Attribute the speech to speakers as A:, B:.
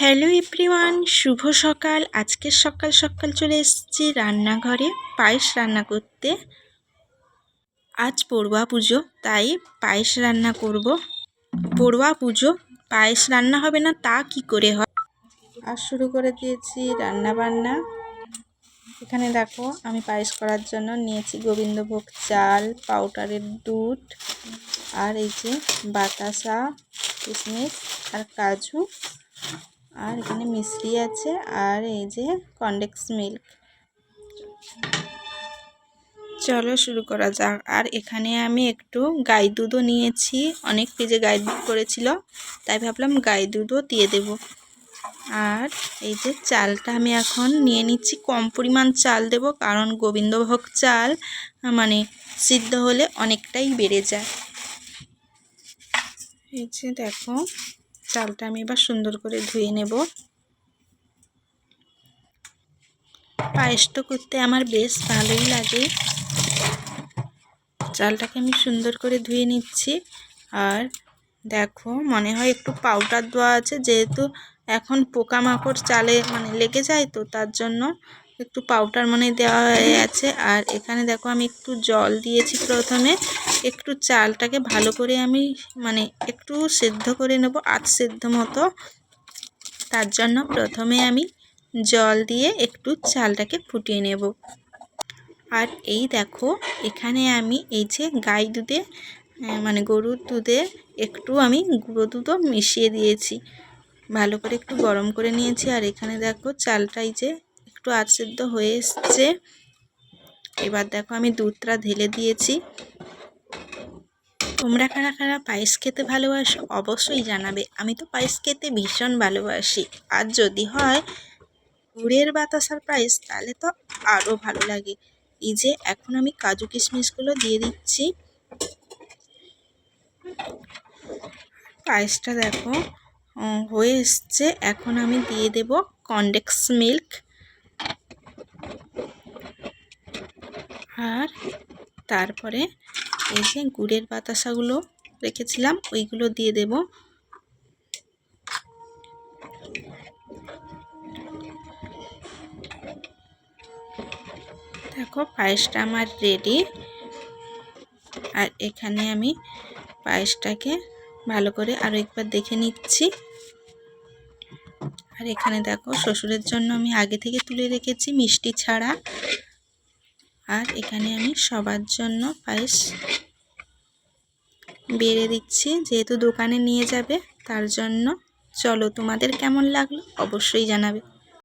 A: Hello everyone, শুভ সকাল। আজকের সকাল সকাল চলে এসেছি রান্নাঘরে পায়েস রান্না করতে। আজ পড়ুয়া পুজো, তাই পায়েস রান্না করব। পড়ুয়া পুজো, পায়েস রান্না হবে না, তা কি করে হয়? আর শুরু করে দিয়েছি রান্না বান্না এখানে দেখো, আমি পায়েস করার জন্য নিয়েছি গোবিন্দভোগ চাল, পাউডারের দুধ, আর এই যে বাতাসা, কিশমিশ, আর কাজু। আর এখানে মিশ্রি আছে আর এই যে কন্ডেক্স মিল্ক। চলো শুরু করা যাক। আর এখানে আমি একটু গাই দুধও নিয়েছি। অনেক পেজে গাই দুধ করেছিল, তাই ভাবলাম গাই দুধও দিয়ে দেব। আর এই যে চালটা আমি এখন নিয়ে নিচ্ছি। কম পরিমাণ চাল দেব, কারণ গোবিন্দভোগ চাল মানে সিদ্ধ হলে অনেকটাই বেড়ে যায়। এই যে দেখো চালটা আমি এবার সুন্দর করে ধুয়ে নেব। পায়েসটা করতে আমার বেশ ভালোই লাগে। চালটাকে আমি সুন্দর করে ধুয়ে নিচ্ছি। আর দেখো, মনে হয় একটু পাউডার দেওয়া আছে, যেহেতু এখন পোকামাকড় চালে মানে লেগে যায় তো, তার জন্য একটু পাউডার মানে দেওয়া হয়ে আছে। আর এখানে দেখো আমি একটু জল দিয়েছি প্রথমে। একটু চালটাকে ভালো করে আমি মানে একটু সেদ্ধ করে নেব, আধ সেদ্ধ মতো। তার জন্য প্রথমে আমি জল দিয়ে একটু চালটাকে ফুটিয়ে নেব। আর এই দেখো, এখানে আমি এই যে গাই দুধে মানে গরুর দুধে একটু আমি গুঁড়ো দুধও মিশিয়ে দিয়েছি। ভালো করে একটু গরম করে নিয়েছি। আর এখানে দেখো চালটাই যে একটু আচেদ্দ হয়ে এসছে। এবার দেখো আমি দুধটা ঢেলে দিয়েছি। তোমরা কারা কারা পায়েস খেতে ভালোবাসো অবশ্যই জানাবে। আমি তো পায়েস খেতে ভীষণ ভালোবাসি। আর যদি হয় গুড়ের বাতাসার পায়েস, তাহলে তো আরও ভালো লাগে। এই যে এখন আমি কাজু কিশমিশগুলো দিয়ে দিচ্ছি। পায়েসটা দেখো হয়ে এসছে। এখন আমি দিয়ে দেব কন্ডেক্স মিল্ক। আর তারপরে এই যে গুড়ের বাতাসাগুলো রেখেছিলাম, ওইগুলো দিয়ে দেব। দেখো পায়েসটা আমার রেডি আর এখানে আমি পায়েসটাকে ভালো করে আরও একবার দেখে নিচ্ছি। আর এখানে দেখো, শ্বশুরের জন্য আমি আগে থেকে তুলে রেখেছি মিষ্টি ছাড়া। আর এখানে আমি সবার জন্য পায়েস বেড়ে দিচ্ছি, যেহেতু দোকানে নিয়ে যাবে, তার জন্য। চলো তোমাদের কেমন লাগল অবশ্যই জানাবে।